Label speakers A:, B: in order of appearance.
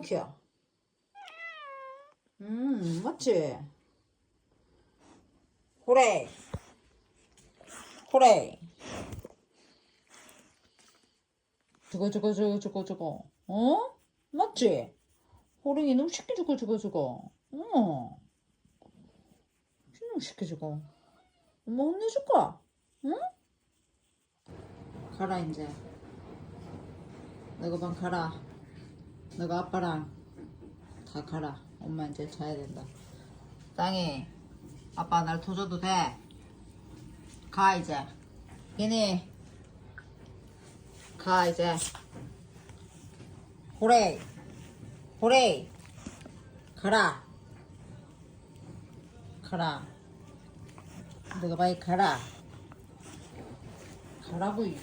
A: 몽키야. 음, 맞지? 호레이. 호레이. 저거, 저거, 저거, 저거, 저거. 어? 맞지? 호랭이 너무 쉽게 저거, 저거, 저거. 어. 너무 쉽게 저거. 엄마 혼내줄까? 응? 가라, 이제. 너가 방 가라. 너가 아빠랑 다 가라. 엄마 이제 자야 된다. 땅이 아빠 날 도줘도 돼. 가 이제. 얘네 가 이제. 호레이 호레이 가라. 가라. 너가 빨리 가라. 가라고 이.